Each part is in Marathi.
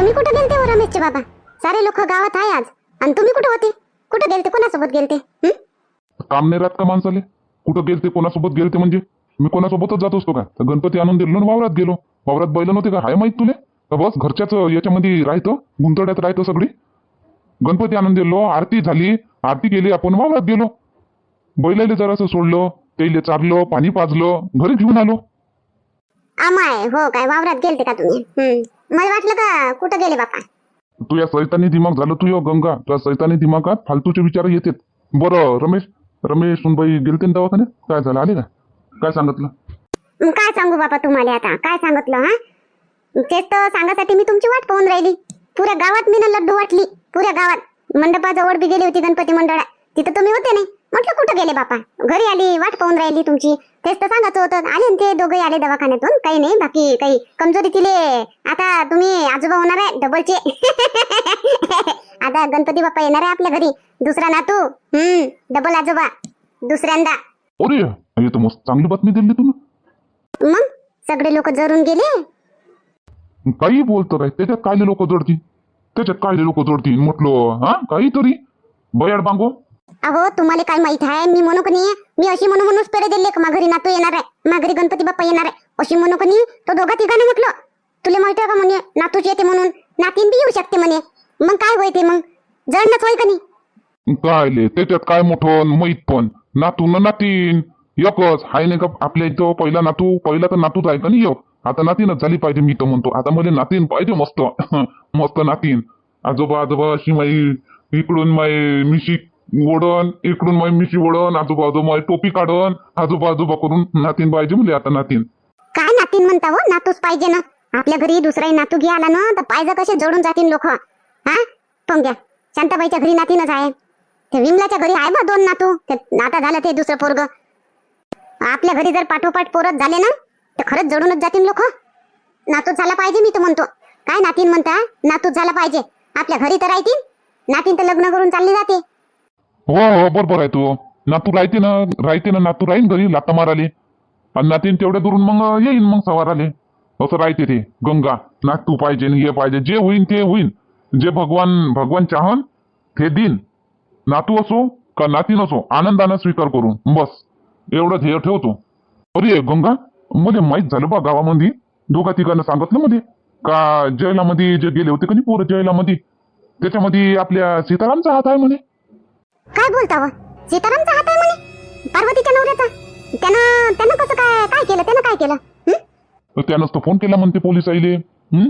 तुम्ही कुठे गेलते हो रमेशचे बाबा? सारे लोक गावात आहे आज. आणि तुम्ही कुठे होते? कुठे गेलते? कोणासोबत गेलते? हं? काम नाही राहत का माणसाले? कुठं गेलते कोणासोबत गेलते म्हणजे? मी कोणासोबतच जात असतो का? तर गणपती आणून दिलो वावरात गेलो. वावरात बैल नव्हते का? हाय माहीत तुले? का बस घरच्याच याच्यामध्ये राहतो गुंतड्यात राहतो सगळी. गणपती आणून दिलो आरती झाली. आरती केली आपण वावरात गेलो. बैलाले जरासं सोडलं तेले चारलं पाणी पाजलं घरी घेऊन आलो. आमाय हो काय? वावरात गेलते का तुम्ही? हं. मला वाटलं का कुठं गेले बापा? तू या सैतानी दिमाग झालं तू यो गंगा. तुझ्या सैतानी दिमागात फालतूचे विचार येतात. बरं रमेश रमेश सुनबाई गेलते ना दवाखान्यात? काय झालं? आले का? काय सांगितलं? मग काय सांगू बाबा तुम्हाला आता? काय सांगितलं हा? तेच तर सांगासाठी मी तुमची वाट पाहून राहिली. पुऱ्या गावात मी ना लड्डू वाटली. पुऱ्या गावात. मंडपाजवळ बी गेली होती गणपती मंडळात तिथं तुम्ही होते नाही. म्हटलं कुठं गेले बापा? घरी आली वाट पाहून राहिली तुमची. तेच तर सांगायचं होतं. आले ना ते दोघे आले दवाखान्यातून. काही नाही बाकी काही कमजोरी तिले. आता तुम्ही आजोबा होणार आहे डबलचे आता गणपती बाप्पा येणार आहे आपल्या घरी. दुसरा नातू. हम्म डबल आजोबा. दुसऱ्यांदा. अरे हे तर मस्त चांगली बातमी दिली तू मग? सगळे लोक जरून गेले? काही बोलतो काय त्याच्यात कायले लोक जोडतील त्याच्यात कायले लोक जोडतील म्हटलं हा काहीतरी. बयाड बांगो. अहो तुम्हाला काय माहीत आहे? मी म्हणू का नाही? मी अशी म्हणून म्हणूनच पेढे दिले का माघारी नातू येणार आहे माघरी गणपती बाप्पा येणार आहे. अशी म्हणू का नाही तो दोघा तिघांना म्हटलं तुला माहिती आहे का म्हणे नातूच येते म्हणून नातीन बी येऊ शकते म्हणे. मग काय होय ते मग? जळणच होय का नाही? कायले त्याच्यात काय मोठं माहीत पण. नातू ना नातीन. एकच हाय नाही का आपल्या इथं पहिला नातू पहिला तर नातूच आहे का नाही एक आता नातीनच झाली पाहिजे मी तर म्हणतो. आता मला नातीन पाहिजे मस्त. मस्त नातीन. आजोबा आजोबा अशी माई इकडून माई मिशिक ओढण इकडून माई मिशी ओढण आजूबाजू आजोबा टोपी काढण आजोबा आजोबा करून नातीन पाहिजे म्हणजे आता नातीन. काय नातीन म्हणता हो? नातूच पाहिजे ना. आपल्या घरी दुसराही नातू घे आला ना तर पाहिजे कसे जडून जातील लोक. हा? पण घ्या शांताबाईच्या घरी नातीनच आहे. ते विमलाच्या घरी आहे बा दोन नातू. ते नाता झालं ते दुसरं पोरग. आपल्या घरी जर पाठोपाठ पोरत झाले ना तर खरंच जडूनच जातील लोक. नातूच झाला पाहिजे मी तर म्हणतो. काय नातीन म्हणता? नातूच झाला पाहिजे. आपल्या घरी तर राहतील नातीन तर लग्न करून चालली जाते. हो हो बरोबर आहे तू. नातू राहते ना राहते ना नातू राहीन घरी लाता माराले आणि नातीन तेवढ्या दुरून मग येईन मग सवार आले असं राहते ते. गंगा नातू पाहिजे हे पाहिजे. जे होईन ते होईन. जे भगवान भगवान चाहन ते दिन. नातू असो का नातीन असो आनंदानं स्वीकार करून. बस. एवढं ध्येय ठेवतो. अरे गंगा मध्ये माहीत झालं बा गावामध्ये दोघा तिघांना सांगितलं मध्ये का जैलामध्ये जे गेले होते कधी पोरं जैलामध्ये त्याच्यामध्ये आपल्या सीतारामचा हात आहे म्हणे. काय बोलता हो सीतारामचा हात आहे म्हणे. पार्वतीच्या नवऱ्याचा. त्यानं त्यानं कसं काय काय केलं? त्यानं काय केलं? हं? तर त्यानंच तर फोन केला म्हणते पोलीस आईले. हं?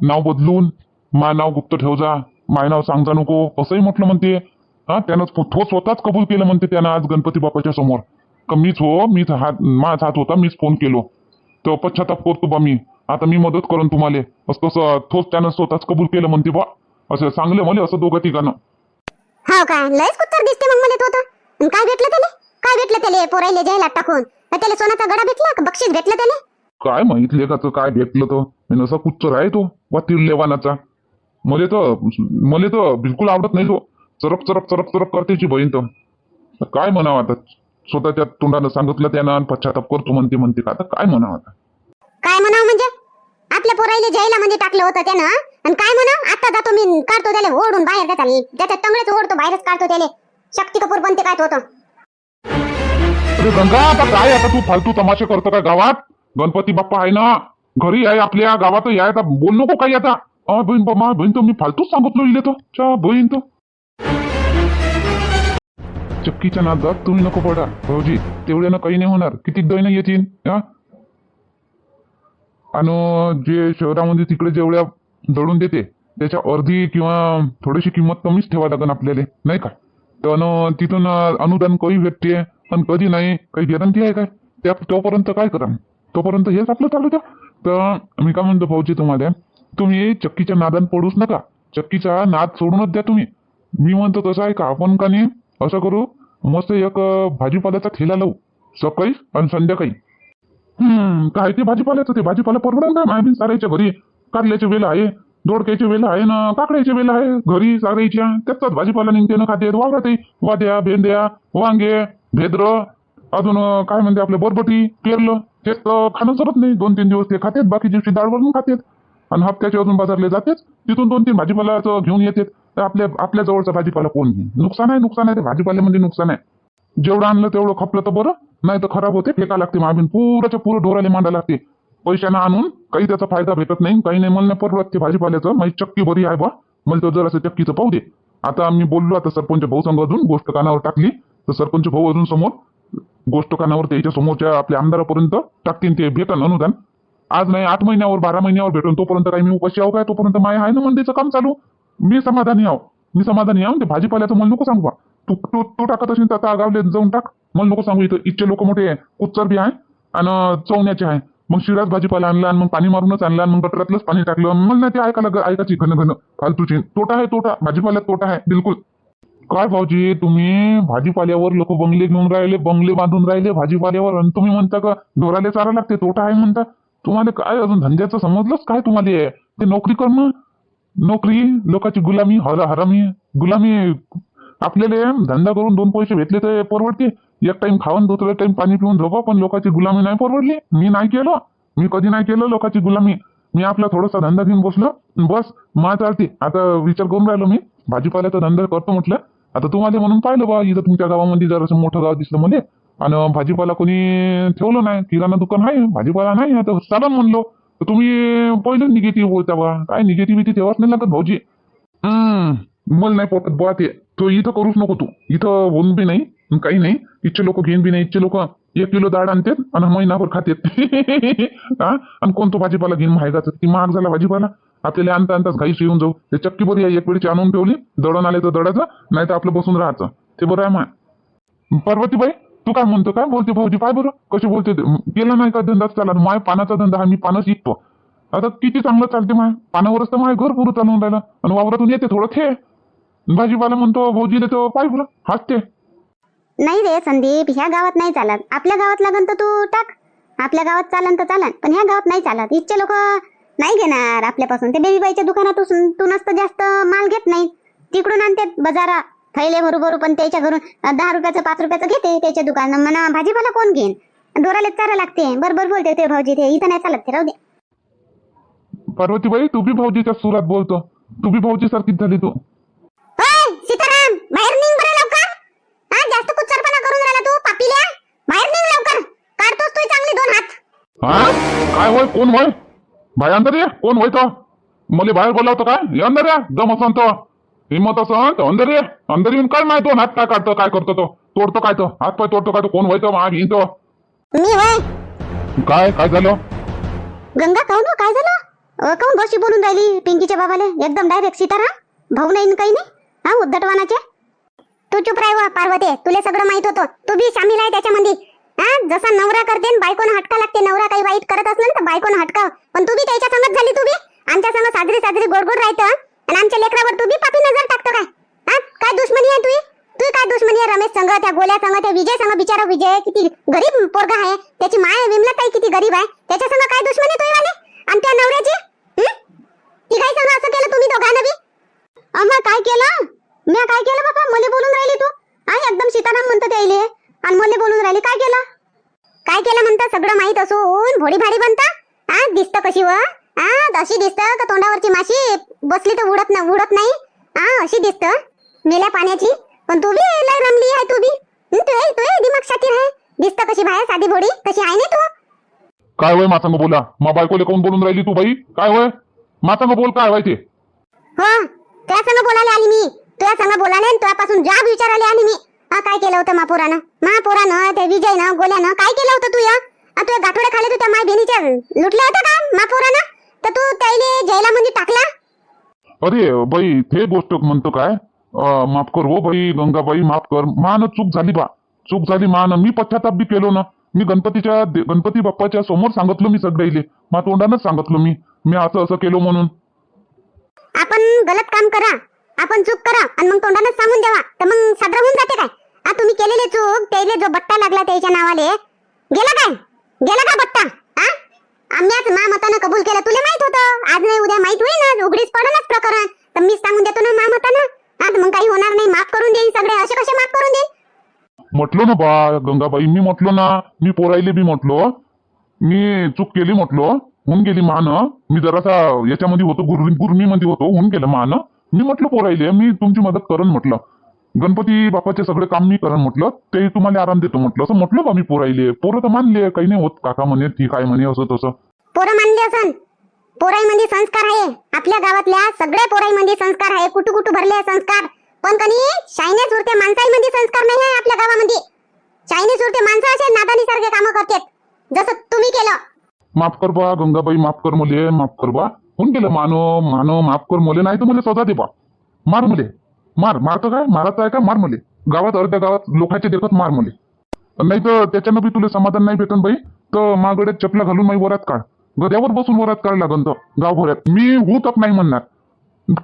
नाव बदलून माय नाव गुप्त ठेव जा. माय नाव सांगजा नको. असंही म्हटलं म्हणते. हा त्यानंच तो स्वतःच कबूल केलं म्हणते त्यानं आज गणपती बाप्पाच्या समोर. का मीच हो मीच हात माझा हात होता मीच फोन केलो. तर पश्चाताप करतो बा मी. आता मी मदत करून तुम्हाला. असं तसं तोच त्यानं स्वतःच कबूल केलं म्हणते बा. असं सांगले मला असं दोघं तिघांना. हो काय लयच कुत्तर दिसते मग मला तो तर काय भेटलं त्याले? काय भेटलं त्याले पोरायले जायला टाकून? का त्याला सोन्याचा गडा भेटला का? बक्षीस भेटलं त्याले? काय माहीत लेखाचं काय भेटलं तर आणि असा कुच्चर आहे तो वातील लेवानाचा मले तर मले तर बिलकुल आवडत नाही तो. चरप चरप चरप चरप करतेची बहीण तर. काय म्हणावं आता? स्वतःच्या तोंडानं सांगितलं त्यानं आणि पश्चाताप करतो म्हणते म्हणते. का आता काय म्हणावं आता? काय म्हणावं म्हणजे? आपल्या पोराईले जायला मध्ये म्हणजे टाकलं होतं त्यानं आणि काय म्हणा? आता जातो मी काढतो त्याला ओढून बाहेर त्याचा त्याच्या टंगडेच ओढतो बाहेरच काढतो त्याले. शक्ती कपूर बनते काय तो होतं अरे गंगा आता काय आता तू फालतू तमाशे करतो का गावात? गणपती बाप्पा आहे ना? घरी आहे आपल्या गावात आहे आता बोल नको काही आता. अ बहीण बा बहीण तो मी फालतूच सांगितलं इले तो. चा बहीण तो चक्कीच्या नादात तुम्ही नको पडा भाऊजी. तेवढ्यानं काही नाही होणार. किती दैन येतील हा आणि जे शहरामध्ये तिकडे जेवढ्या दळून देते त्याच्या अर्धी किंवा थोडीशी किंमत कमीच ठेवा लागेल आपल्याला नाही का? तर तिथून अनुदान कधी भेटते आणि कधी नाही काही गॅरंटी आहे काय? त्या तोपर्यंत काय करा? तोपर्यंत हेच आपलं चालू द्या. तर मी काय म्हणतो भाऊजी तुम्हाला तुम्ही चक्कीच्या नादान पडूच नका. चक्कीचा नाद सोडूनच द्या तुम्ही. मी म्हणतो तसं आहे का? आपण का नाही? असं करू मस्त एक भाजीपाल्याचा ठेला लावू. सकाळी आणि संध्याकाळी. हम्म काय ते भाजीपाल्याचं ते भाजीपाला परवडा ना? मायबीन सारायच्या घरी कारल्याचे वेल आहे दोडक्याची वेल आहे ना काकड्याचे वेल आहे घरी सारायच्या त्याचाच भाजीपाला निघते ना खाते वावरात वाद्या भेंड्या वांगे भेद्र अजून काय म्हणते आपले बरबटी पेरलं तेच तर खाणं सरत नाही. दोन तीन दिवस ते खातेत बाकी दिवशी डाळ वरून खातेत. आणि हप्त्याचे अजून बाजारले जातेच. तिथून दोन तीन भाजीपाल्याचं घेऊन येते तर आपल्या आपल्या जवळचा भाजीपाला कोण घेईन? नुकसान आहे नुकसान आहे ते भाजीपाल्यामध्ये नुकसान आहे. जेवढं आणलं तेवढं खपलं तर बरं. नाही तर खराब होते फेका लागते मागून पुराच्या पुरं ढोराले मांडा लागते. पैशानं आणून काही त्याचा फायदा भेटत नाही काही नाही. मला परवडत ते भाजीपाल्याचं. माझी चक्की बरी आहे बा. मला तर जर असं चक्कीचं पाहू दे. आता आम्ही बोललो आता सरपंच भाऊ संघ अजून गोष्ट कानावर टाकली. तर सरपंच भाऊ अजून समोर गोष्ट कानावर त्याच्या समोरच्या आपल्या आमदारापर्यंत टाकतील ते भेटन अनुदान. आज नाही आठ महिन्यावर बारा महिन्यावर भेटून. तोपर्यंत काही मी उपाशी आहो काय? तोपर्यंत माय आहे ना मंडीचं काम चालू. मी समाधानी आहो. मी समाधानी आहो ते भाजीपाल्याचं मला नको सांगू बा. तू तू तू टाकत असेल तर आता जाऊन टाक. मला नको सांगू इथं. इथचे लोक मोठे आहे. कुच्चर बी आहे आणि चवण्याचे आहे. मग शिराच भाजीपाला आणला आणि मग पाणी मारूनच आणला मग गटरातलंच पाणी टाकलं. मला नाही ते ऐकायला ऐकायची घन घन फालतूची. तोटा आहे तोटा. भाजीपाल्यात तोटा आहे. बिलकुल. काय भाऊजी तुम्ही भाजीपाल्यावर लोक बंगले घेऊन राहिले बंगले बांधून राहिले भाजीपाल्यावर आणि तुम्ही म्हणता का ढोराले चारा लागते? तोटा आहे म्हणता. तुम्हाला काय अजून धंद्याचं समजलंच काय तुम्हाला? ते नोकरी करणं? नोकरी? लोकांची गुलामी हर हरामी गुलामी आपल्याला धंदा करून दोन पैसे भेटले तर परवडते. एक टाइम खाऊन दुसऱ्या टाइम पाणी पिऊन झोपा पण लोकांची गुलामी नाही परवडली. मी नाही केलं. मी कधी नाही केलं लोकांची गुलामी. मी आपला थोडासा धंदा घेऊन बसलो. बस मा चालते. आता विचार करून राहिलो मी. भाजीपाल्याचा धंदा करतो म्हटलं. आता तुम्हाला म्हणून पाहिलं बा इथं तुमच्या गावामध्ये जर असं मोठं गाव दिसलं मध्ये आणि भाजीपाला कोणी ठेवलं नाही. किराणा दुकान आहे भाजीपाला नाही. आता चालन म्हणलो. तर तुम्ही पहिलं निगेटिव्ह बोलता बा. काय निगेटिव्हिटी ठेवाच नाही लागत भाऊजी. हम्म मला नाही पोटत बुवा ते. तो इथं करूच नको तू. इथं होऊन बी नाही आणि काही नाही. इथचे लोक घेऊन बी नाही. इथचे लोक एक किलो डाळ आणतात आणि महिनाभर खातात. हा? आणि कोणतो भाजीपाला घेऊन महागाचा ती महाग झाला भाजीपाला. आपल्याला आणता आणताच घाईस येऊन जाऊ. ते चक्की बरी आहे एक वेळची आणून ठेवली. दडण आले तर दडाचं नाही तर आपलं बसून राहायचं. ते बरं आहे माय पार्वतीबाई तू काय म्हणतो काय बोलते भाऊजी पाय बरं. कशी बोलते गेला केला नाही का धंदाच चालला? माय पानाचा धंदा हा मी पानच विकतो आता किती चांगलं चालते माय? पानावरच तर माय घर पुरं चालवून राहिलं. आणि वावरातून येते थोडं थे. भाजीपाला म्हणतो भाऊजी देतो पाय बरं हसते नाही रे संदीप ह्या गावात नाही चालत. आपल्या गावात लागन तर तू टाक. आपल्या गावात चालन तर चालन पण ह्या गावात नाही चालत. इथचे लोक नाही घेणार आपल्यापासून. ते बेबीबाईच्या दुकानातून तूनच तर जास्त माल घेत नाही. तिकडून आणतात बाजारा थैले भरू भरू पण त्याच्या घरून दहा रुपयाचं पाच रुपयाचं घेते त्याच्या दुकान. म्हणा भाजीपाला कोण घेईन? दोराले चारा लागते. बरोबर बोलते ते भाऊजी ते इथं नाही चालत ते राहू दे. पार्वतीबाई तू बी भाऊजीच्या सुरात बोलतो. तू बी भाऊजी सारखीच झाली तू ओय, सीताराम बाहेर निघ बरं लवकर हा जास्त कुच्चरपणा करून राहिला तू पापील्या बाहेर निघ लवकर. काढतोस तू चांगली दोन हात. हा? काय होय? कोण होय? बाय अंदर ये कोण होय तो? मला बाहेर बोलावतो काय? ये अंदर या दम असं तो. हिंमत असं तर अंदर ये अंदर येऊन काय माहिती हात काय काढतो काय करतो तो? तोडतो काय तो? हात पाय तोडतो काय तो? कोण होय तो? मा घेईन तो. मी होय. काय? काय झालं? गंगा काहून हो, काय झालं? काहून बशी बोलून राहिली पिंकीच्या बाबाले? एकदम डायरेक्ट सीताराम? भाऊ नाही न काही नाही? हा उद्धटवानाचे? तू चुप राह वा, पार्वती. तुला सगळं माहीत होतं. तू बी शामिल आहे त्याच्यामध्ये हा? जसा नवरा करते न बायकोनं हटका लागते. नवरा काही वाईट करत असलं तर बायकोनं हटका पण तू बी त्याच्या संगत झाली तू बी आमच्या संग साजरी साजरी गोडगोड राहतं आणि आमच्या लेकरावर तू बी पापी नजर टाकतो काय? हा? काय दुश्मनी आहे तुझी तू काय दुश्मनी आहे? रमेश संघ त्या गोल्या संघ त्या विजय संघ बिचारा विजय. किती गरीब पोरगा आहे. त्याची माय विमला ताई किती गरीब आहे. त्याच्या संग काय दुश्मनी तुझी वाले? आणि त्या नवऱ्याची? हं? ती काय सांगा असं केलं तुम्ही दोघांना बी अम्मा काय केलं? मी काय केलं बाबा मला बोलून राहिली तू? हा एकदम सीताराम म्हणतं त्याइले आणि मला बोलून राहिली काय केलं? काय केलं म्हणता? सगळं माहीत असून भोडी भाडी बनता? हा दिसत कशी व? हा अशी दिसत का तोंडावरची माशी? बसली तर उडत ना उडत नाही. हा अशी दिसत. मेल्या पाण्याची. पण तू बी लय रमली आहे तू बी. हं, तू हे- तू हे दिमाग शातीर आहे. दिसत कशी बाहेर साधी भोडी? कशी आहे ना तू? काय होय मासंग बोला? मा बायकोले कोण बोलून राहिली तू बाई? काय होय? मासंग बोल काय होय ते? हो त्या संग बोलायला आली मी. तुझ्या संग बोलायला आणि तुझ्यापासून जाब विचारायला आली मी. हा काय केलं होतं महापोरानं महापोरानं त्या विजयनं गोल्यानं काय केलं होतं तू तुझ्या गाठोड्या खाली तू त्या माय बहिणीच्या? लुटल्या होत्या का महापोरानं तर तू त्याइले जैलामध्ये टाकला अरे बाई ते गोष्ट म्हणतो काय? माफ कर हो बाई गंगाबाई माफ कर. मान चूक झाली बा. चूक झाली मान. मी पश्चाताप बी केलो ना. मी गणपतीच्या गणपती बाप्पाच्या समोर सांगितलं मी सगळ्याले मा तोंडानच सांगितलं मी. मी असं असं केलो म्हणून. आपण गलत काम करा. आपण चूक करा आणि मग तोंडानं सांगून द्यावा. तर मग साजरा होऊन जाते काय? आ तुम्ही केलेले चूक त्याला जो बट्टा लागला त्याच्या नावाले. गेला काय? गेला का बट्टा? हा आम्हीच मा कबूल केलं. तुला माहीत होतं. आज नाही उद्या माहीत होईल उघडीच पडलच प्रकरण. तर मी सांगून देतो ना मामतानं आज मग काही होणार नाही. माफ करून देईन सगळे. असे कसे माफ करून देईल म्हटलो ना बा गंगाबाई मी म्हटलो ना. मी पोरायले बी म्हटलो. मी चूक केली म्हटलो. होऊन गेली मान. मी जरासा याच्यामध्ये होतो गुरमी गुरमीमध्ये होतो. होऊन गेलं मान. मी म्हटलं पोरायले मी तुमची मदत करन म्हटलं. गणपती बाप्पाचे सगळे काम मी करन म्हटलं. ते तुम्हाला आराम देतो म्हटलं. असं म्हटलं बा मी पोरायले पोरं तर मानले काही नाही होत. काका म्हणे ठीक आहे म्हणे असं तसं. पोरं मानले असन. पोराईमध्ये संस्कार आहे. आपल्या गावातल्या सगळ्या पोराईमध्ये संस्कार आहे. कुटू कुटू भरले आहे संस्कार. पण कनी शायने सुरते माणसाईमध्ये संस्कार नाही आहे आपल्या गावामध्ये. शायने सुरते माणसं असे नादानी सारखे कामं करतात. जसं तुम्ही केलं. माफ कर बा गंगाबाई माफ कर मले माफ कर बा. होऊन गेलं मानो मानो माफ कर मुले. नाही तर मला स्वतः दे बा. मार मुले. मार. मारतो काय? मारायचं आहे का? मार मले. गावात अर्ध्या गावात लोकांचे देखत मार मले. नाही तर त्याच्यानं बी तुला समाधान नाही भेटन बाई. तर मागड्यात चपला घालून माई वरात काढ. गद्यावर बसून वरात काढ लागन तर. गावभऱ्यात मी होत नाही म्हणणार.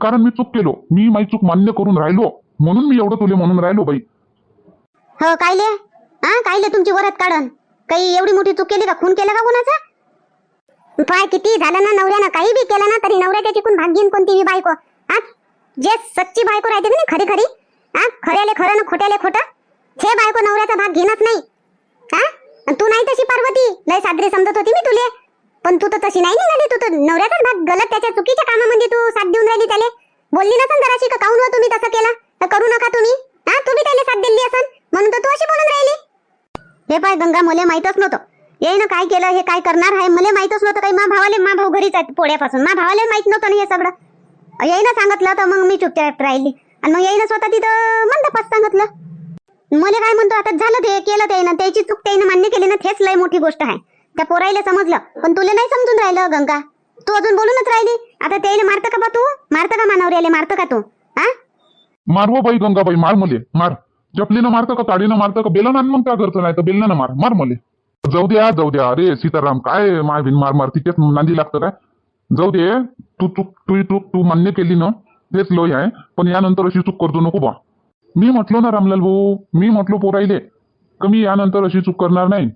कारण मी चूक केलो. मी माझी चूक मान्य करून राहिलो. म्हणून मी एवढं तुले म्हणून राहिलो बाई. हो कायले? हा कायले तुमची वरात काढन? काही एवढी मोठी चूक केली का? खून केला का कोणाचा? पाय किती झालं ना नवऱ्यानं काही बी केलं ना तरी नवऱ्याच्या चिकून भाग घेईन कोणती बी बायको. हा? जे सच्ची बायको राहते ना खरी खरी. हा? खऱ्याले खरं ना खोट्याले खोटं. हे बायको नवऱ्याचा भाग घेणच नाही. हा? अन तू नाही तशी पार्वती. लय सादरी समजत होती मी तुले. पण तू तर तशी नाही निघाली तू तर नवऱ्याचाच भाग गलत त्याच्या चुकीच्या कामामध्ये तू साथ देऊन राहिली त्याले. बोलली नसन जराशी का काऊन हो तुम्ही तसं केलं? तर करू नका तुम्ही. हा? तुम्ही त्याला साथ दिली असन. म्हणून तर तू अशी बोलून राहिली. हे पाय गंगा मुले माहीतच नव्हतं. येईन काय केलं हे काय करणार आहे? मला माहितच नव्हतं काही. मा भावाले मा भाऊ घरीच आहेत पोळ्यापासून. मा भावाले माहीत नव्हतं ना हे सगळं. येईन सांगितलं तर मग मी चुपचाप राहिली. आणि मग येईन स्वतः तिथं मंडपात सांगितलं. मला काय म्हणतो आता झालं ते केलं ते ना त्याची चूक त्याने मान्य केली ना तेच लय मोठी गोष्ट आहे. त्या पोरायला समजलं. पण तुला नाही समजून राहिलं गंगा. तू अजून बोलूनच राहिली. आता त्याला मारतं का बा तू? मारत का मानवऱ्याला? मारत का तू? हा? मारव हो बाई गंगाबाई मार मले. मार. चपलीनं मारतं का ताडीनं मारतं का बेलन आण मग त्या घरचं नाही तर बेलनं मार. मार मले. जाऊ द्या जाऊ द्या. अरे सीताराम काय माय बिन मार मार तिथेच नांदी लागतं काय? जाऊ दे. तू चूक तू चूक तू मान्य केली ना तेच लोय आहे. पण यानंतर अशी चूक करतो नको बा. मी म्हटलो ना रामलाल भाऊ मी म्हटलो पोराईले कमी यानंतर अशी चूक करणार नाही?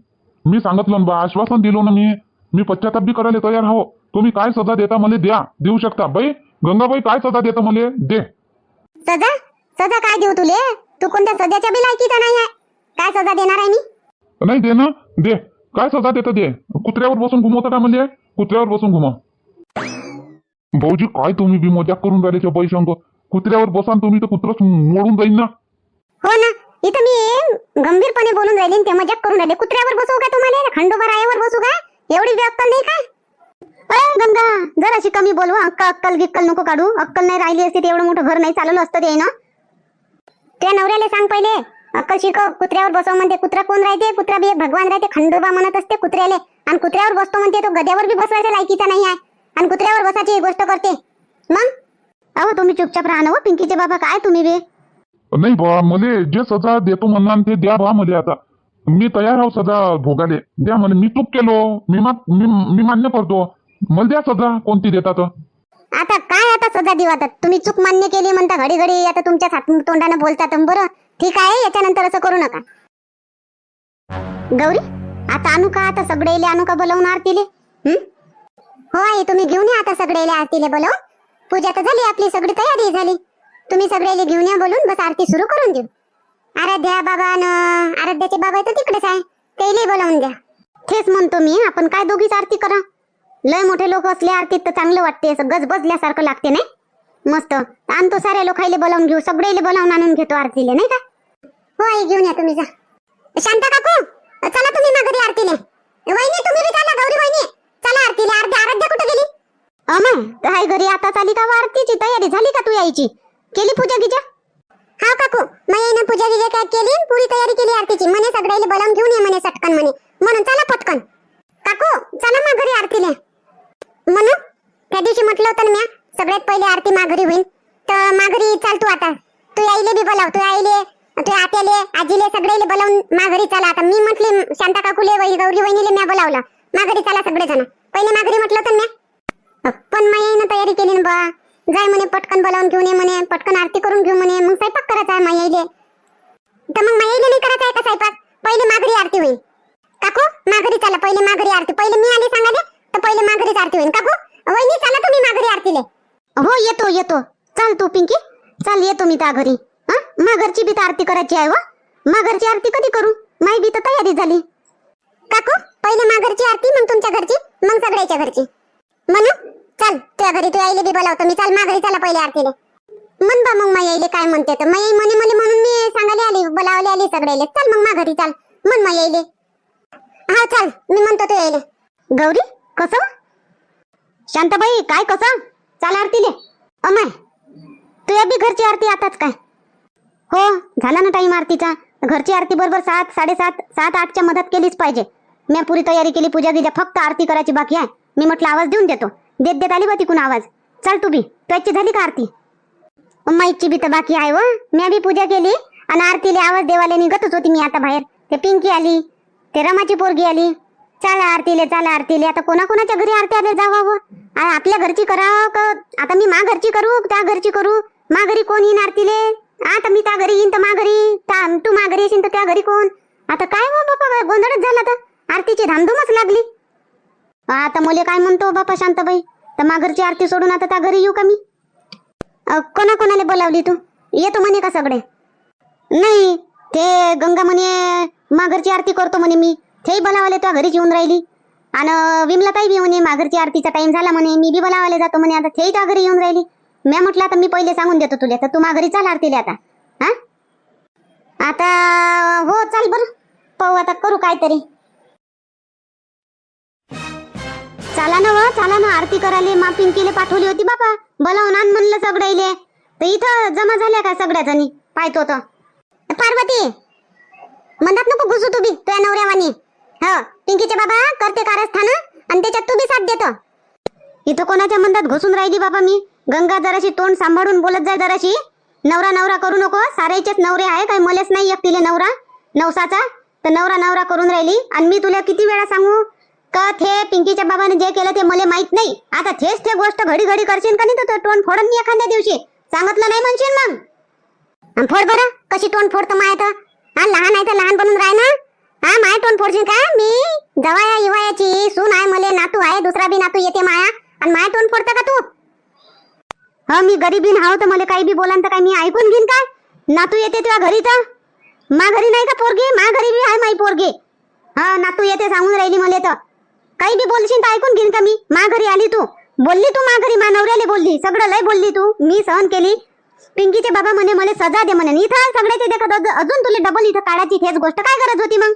मी सांगितलं ना बा आश्वासन दिलो ना मी. मी पश्चाताप बी करायला तयार हो तुम्ही काय सजा देता मला द्या देऊ शकता. बाई गंगाबाई काय सजा देता मला? दे. सजा? सजा काय देऊ तुले? तू कोणत्या सजाच्या बी लायकीचा नाही आहे. काय सजा देणार आहे मी? नाही दे ना दे. काय सजा देतं दे. कुत्र्यावर बसून घुमवता का म्हणजे? कुत्र्यावर बसून घुमा. भाऊजी काय तुम्ही बी मजाक करून राहिले पैशांक कुत्र्यावर बसान तुम्ही तर कुत्रच मोडून जाईन ना. हो ना. इथं मी गंभीरपणे बोलून राहिले ते मजाक करून राहिले. कुत्र्यावर बसू का तुम्हाला? खंडोबा रायावर बसू का? एवढी बी अक्कल नाही का? अरे गंगा जराशी कमी बोलवा अक्का अक्कल गिक्कल नको काढू. अक्कल नाही राहिली असती एवढं मोठं घर नाही चालवलं असतं ते ना? त्या नवऱ्याला सांग पहिले. अक्कल शिकव कुत्र्यावर बसव म्हणते. कुत्रा कोण राहते? कुत्रा बी एक भगवान राहते. खंडोबा म्हणत असते कुत्र्याले. आणि कुत्र्यावर बसतो म्हणते तो गद्यावर बी बसवायचा लायकीचा नाही आहे. आणि कुत्र्यावर बसायची गोष्ट करते. मग? अहो तुम्ही चुपचाप राहा हो पिंकीचे बाबा काय तुम्ही बी? नाही बा मले जे सजा देतो म्हणणार ते द्या बा मले आता. मी तयार आहो सजा भोगाले. द्या मला मी चूक केलो. मी मा- मी मी मान्य करतो. मला द्या सजा कोणती देतात? आता काय आता सजा देऊ आता? तुम्ही चूक मान्य केली म्हणता घडी घडी आता तुमच्या हात तोंडाने बोलतात बरं. ठीक आहे याच्यानंतर असं करू नका. गौरी आता आणू का आता सगळेले आणू का बोलवून आरतीले? हो? आई तुम्ही घेऊन या आता सगळेले आरतीले बोलव पूजा तर झाली आपली सगळी तयारी झाली. तुम्ही सगळेले घेऊन या बोलून बस आरती सुरू करून देऊ. आराध्या बाबा न आराध्याचे बाबा तर तिकडेच आहे तेले बोलावून द्या. तेच म्हणतो मी आपण काय दोघीच आरती करा? लय मोठे लोक असले आरतीत तर चांगलं वाटते असं गजबजल्यासारखं लागते नाही? मस्त. आणतो साऱ्या लोकायले बोलावून घेऊ सगळेले बोलावून आणून घेतो आरतीले नाही का? हो आई घेऊन या तुम्ही जा. शांता काकू चला तुम्ही माघारी आरतीले. वहिनी तुम्ही बी चला गौरी वहिनी. चला आरतीले आरती आराध्या कुठे गेली? अमय हाय घरी आता चाली का आरतीची? तयारी झाली का तू यायची? केली पूजा गिजा? हा काकू मी पूजा गिजा काय केली? पुरी तयारी केली आरतीची. म्हणे सगळ्याला बोलावून घेऊन ये म्हणे सटकन म्हणे. म्हणून चला पटकन. काकू चला मा घरी आरतीले. म्हणून त्या दिवशी म्हटलं होतं ना म्या सगळ्यात पहिले आरती माघारी होईल तर माघारी चाल तू आता. तू आईले बी बोलाव तू आईले ते आत्याले आजीले सगळेले बोलावून माघारी चला. आता मी म्हटले शांता काकूले वही गौरी वहिनीले म्या बोलावलं. माघारी चला सगळेजण. पहिले माघरी म्हटलं होतं म्या? पण माईनं तयारी केली ना बा. जाय म्हणे पटकन बोलावून घेऊन ये म्हणे पटकन आरती करून घेऊ म्हणे. मग स्वयंपाक करायचा आहे माईले तर मग माईले नाही करायचा आहे का स्वयंपाक? पहिले माघरी आरती होईल. काकू माघरी चला. पहिले माघरी आरती. पहिले मी आली सांगाले तर पहिले माघरीच आरती होईल. काकू वहिनी चला तुम्ही माघरी आरतीले. हो येतो येतो. चाल तू पिंकी. चाल येतो मी त्या घरी. माघरची बी तर आरती करायची आहे हो? व माघरची आरती कधी करू? माई बी तर तयारी झाली. काकू पहिले माघरची आरती मग तुमच्या घरची मग सगळ्याच्या घरची. म्हणू चल तुझ्या घरी तू यायले बी बोलावतो मी चल माघरी चला पहिले आरतीले. म्हण बा मग माई यायले काय म्हणते तर. मा म्हणे म्हणे म्हणून मी सांगायला आली बोलावले आली सगळ्याले. चल मग माघरी चाल. म्हण मा यायले. हा चल मी म्हणतो तू यायले. गौरी कसं? शांताबाई काय कसं? चाल आरतीले. अमाय तुझ्या बी घरची आरती आताच काय? हो झाला ना टाईम आरतीचा. घरची आरती बरोबर सात साडेसात सात आठच्या मदत केलीच पाहिजे. मी पुरी तयारी केली पूजा गिजा फक्त आरती करायची बाकी आहे. मी म्हटलं आवाज देऊन देतो. देत देत आली बा तिकून आवाज. चल तू बी तुझ्याची झाली का आरती? माईची बी तर बाकी आहे व मी बी पूजा केली आणि आरतीले आवाज देवाले निघतच होती मी आता बाहेर. ते पिंकी आली ते रमाची पोरगी आली. चाला आरतीले चाला आरतीले. आता कोणाकोणाच्या घरी आरती आले जावा आपल्या घरची करावं का? आता मी मा घरची करू त्या घरची करू? मा घरी कोण येईन आरतीले? आता मी त्या घरी येईन तर मा घरी तू मा घरी येशील तर त्या घरी कोण? आता काय हो बापा गोंधळच झाला तर? आरतीची धामधूमच लागली. आता मुले काय म्हणतो बापा शांताबाई? तर माघरची आरती सोडून आता त्या घरी येऊ का मी? कोणा कोणाला बोलावली तू? येतो म्हणे का सगळे? नाही ते गंगा म्हणे माघरची आरती करतो म्हणे मी. तेही बोलावाले त्या घरीच येऊन राहिली. आणि विमला ताई बी म्हणे माघरची आरतीचा टाइम झाला म्हणे. मी बी बोलावाले जातो म्हणे. आता तेही त्या घरी येऊन राहिली. मी म्हटलं आता मी पहिले सांगून देतो तुला तर तू माघरी चाल आरतीला आता. हा? आता हो चाल बर. पाहू आता करू काहीतरी. चला ना व चला ना आरती करायला मा पिंकीले पाठवली होती बापा. बोलावून आण म्हणलं सगळ्याले तर इथं जमा झाल्या का सगळ्या जणी? पाहतो तर पार्वती म्हणतात नको घुसू तू बी तुझ्या नवऱ्यावानी. हो पिंकीचे बाबा करते कारस्थान आणि त्याच्यात तू बी साथ देतो. इथं कोणाच्या मंदात घुसून राहिली बाबा मी? गंगा जराशी तोंड सांभाळून बोलत जाय जराशी. नवरा नवरा करू नको. सारेचेच नवरे आहे. काही मलेच नाही एकटीले नवरा नवसाचा. तर नवरा नवरा करून राहिली. आणि मी तुला किती वेळा सांगू? का थे पिंकीच्या बाबाने जे केलं ते मला माहीत नाही. आता थेच थे गोष्ट घडी घडी करशील का नाही तर तोंड फोडन मी एखाद्या दिवशी? सांगितलं नाही म्हणशील मग. अन फोड बरं. कशी तोंड फोडतो माय तर? हा लहान आहे तर लहान बनून राह ना. हा माय तोंड फोडशील का? मी जवाया युवायाची सून आहे मले नातू आहे दुसरा बी नातू येते माया. आणि माय तोंड फोडतं का हा मी गरीबीन हाव तर मला काही बी बोलान तर काय मी ऐकून घेईन काय? नातू येते तेव्हा घरी तर. मा घरी नाही का पोरगी? मा घरी बी आहे माई पोरगी. हा नातू येते सांगून राहिली मला तर. काही बी बोलशील तर ऐकून घेईन का मी? मा घरी आली तू. बोलली तू मा घरी मा नवऱ्याला बोलली. सगळं लय बोलली तू. मी सहन केली. पिंकीचे बाबा म्हणे मला सजा दे म्हणे. इथं सगळ्याचे देखत. अजून अजून तुला डबल इथं काढायची हेच गोष्ट काय गरज होती मग?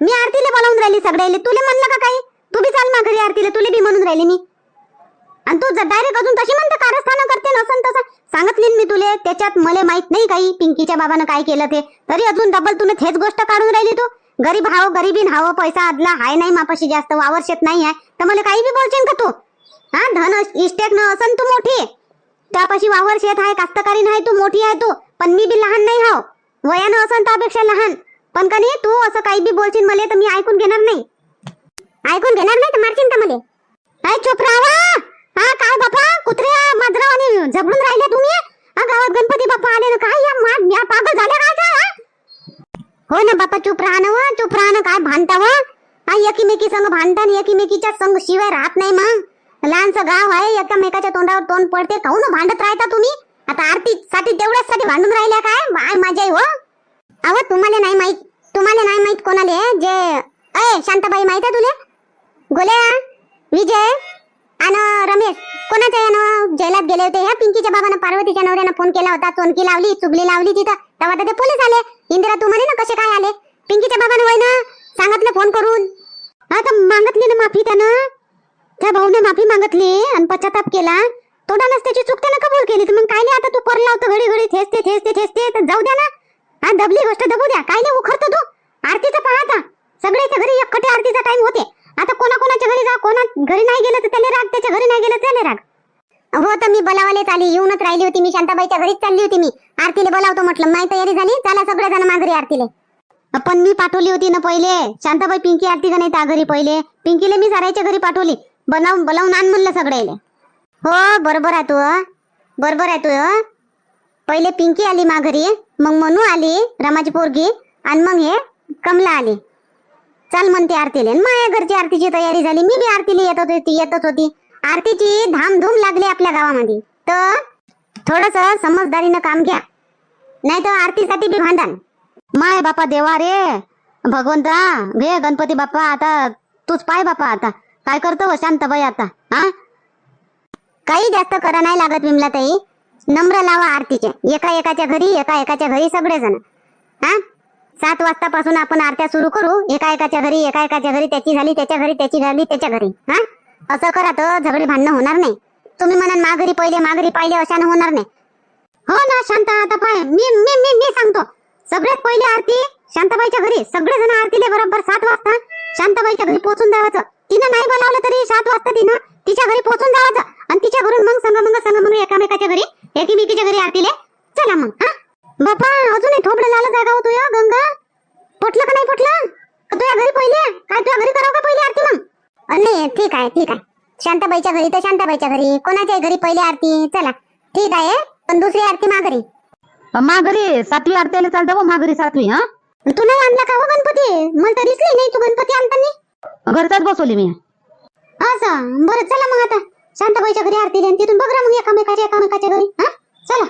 मी आरतीला बोलावून राहिली सगळ्याले. तुले म्हणलं का काही? तू बी चाल मा घरी आरतीला. तुले बी म्हणून राहिली मी. आणि तू डायरेक्ट अजून तशी म्हणतो कारस्थान करते नसन तसं. सांगितली मी तुले त्याच्यात मला माहीत नाही काही पिंकीच्या बाबानं काय केलं ते. तरी अजून डबल तुने हेच गोष्ट काढून राहिली तू. गरीब हाव गरीबीन हाव पैसा आदला हाय नाही मापाशी जास्त वावर शेत नाही आहे. तर मला काही बी बोलशील का तू? हा धन इस्टेक न असन तू मोठी. त्यापाशी वावर शेत आहे कास्तकारी नाही तू मोठी आहे तू. पण मी बी लहान नाही हाव. वयानं असन त्यापेक्षा लहान. पण का नाही तू असं काही बी बोलशील मला तर मी ऐकून घेणार नाही. ऐकून घेणार नाही तर मारशील का मला? काय चुप राहा! हा काय बापा? कुत्र्या मांजरा आणि झबडून राहिले तुम्ही? हा गावात गणपती बाप्पा आले ना काय या माग या पागल झाल्या काय काय हो ना बापा चुप राहणं व, चुप राहणं काय भांडता व? काय एकीमेकी संग भांडता एकीमेकीच्या संग शिवाय राहत नाही मग लहानसं गाव आहे एकामेकाच्या तोंडावर तोंड पडते. काहून भांडत राहता तुम्ही? आता आरती साठी तेवढ्याच साठी भांडून राहिल्या काय? माय माझ्या हो अहो तुम्हाला नाही माहीत तुम्हाला नाही माहीत कोणाले जे अय शांताबाई माहीत आहे तुले? गोल्या विजय? आणि रमेश कोणाच्या यानं जैलात गेले होते? ह्या पिंकीच्या बाबानं पार्वतीच्या नवऱ्यानं फोन केला होता चोनकी लावली चुगली लावली तिथं. तेव्हा ते पोलीस आले. इंदिरा तू म्हणे ना कसे काय आले? पिंकीच्या बाबानं होय ना सांगितलं फोन करून. हा तर मागितली ना माफी त्यानं. त्या भाऊने माफी मागितली आणि पश्चाताप केला. तोडानच त्याची चूक त्यानं कबूल केली तर मग काय नाही आता तू पर लावतो घडी घडी थेचते थेचते थेचते तर जाऊ द्या ना. हा दबली गोष्ट दबू द्या. काय नाही उखरतो तू. आरतीचं पाहता सगळ्याच्या घरी एकखटे आरतीचा टाइम होते. आता कोणा कोणाच्या घरी जा कोणा घरी नाही गेलं तर त्याला राग त्याच्या घरी नाही गेलं त्याला राग. हो तर मी बोलावालेच आली येऊनच राहिली होती मी शांताबाईच्या घरीच चालली होती मी. आरतीला बोलावतो म्हटलं माही तयारी झाली? चला सगळे जण माघारी आरतीले. पण मी पाठवली होती ना पहिले. शांताबाई पिंकी आरती का नाही त्या घरी पहिले? पिंकीला मी सारायच्या घरी पाठवली. बनावून बोलावून आण म्हणलं सगळ्याले हो बरोबर आहे तू बरोबर आहे तू पहिले पिंकी आली माघरी मग मनू आली रमाची पोरगी आणि मग हे कमला आली. चाल म्हणते आरतीले. माझ्या घरची आरतीची तयारी झाली. मी बी आरतीला येत होती येतच होती. आरतीची धामधूम लागली आपल्या गावामध्ये. तर थोडस समजदारीनं काम घ्या. नाही तर आरतीसाठी बी भांडण. माय बापा देवा रे. भगवंता घे गणपती बाप्पा आता तूच पाय बापा आता. काय करतो व शांताबाई आता? हा? काही जास्त करा नाही लागत विमला ताई नम्र लावा आरतीचे. एका एकाच्या घरी एका एकाच्या घरी सगळेजण. हा? सात वाजतापासून आपण आरत्या सुरू करू. एका एकाच्या घरी एका एकाच्या घरी त्याची झाली त्याच्या घरी त्याची झाली त्याच्या घरी. हा? असं करा तर झगडे भांडणं होणार नाही. तुम्ही म्हणाल माघरी पहिले माघरी पाहिले अशानं होणार नाही. हो ना शांता आता पाय. मी मी मी मी सांगतो. सगळ्यात पहिले आरती शांताबाईच्या घरी. सगळे जण आरतीले बरोबर सात वाजता शांताबाईच्या घरी पोहोचून जायचं तिनं नाही बोलावलं तरी सात वाजता तिनं तिच्या घरी पोहोचून जायचं आणि तिच्या घरून मग संग मग संग मग एकामेकाच्या घरी एकीमेकीच्या घरी आरतीले. चला मग हा? बापा अजूनही थोबडं झालं जागा हो तुया गंगा. पटलं का नाही पटलं तुझ्या घरी पहिले? काय तुझ्या घरी करावं का पहिले आरती मग? नाही ठीक आहे ठीक आहे. शांताबाईच्या घरी तर शांताबाईच्या घरी. कोणाच्याही घरी पहिले आरती. चला. ठीक आहे पण दुसरी आरती माघारी माघारी सातवी आरतीला चालतं व माघारी सातवी हा? तू नाही आणला का हो गणपती? मला तर दिसली नाही तू गणपती आणताना. घरचाच बसवली मी. असं? बरं चला मग आता. शांताबाईच्या घरी आरती तिथून बघ मग एकामेकाच्या एकामेकाच्या घरी. हा? चला.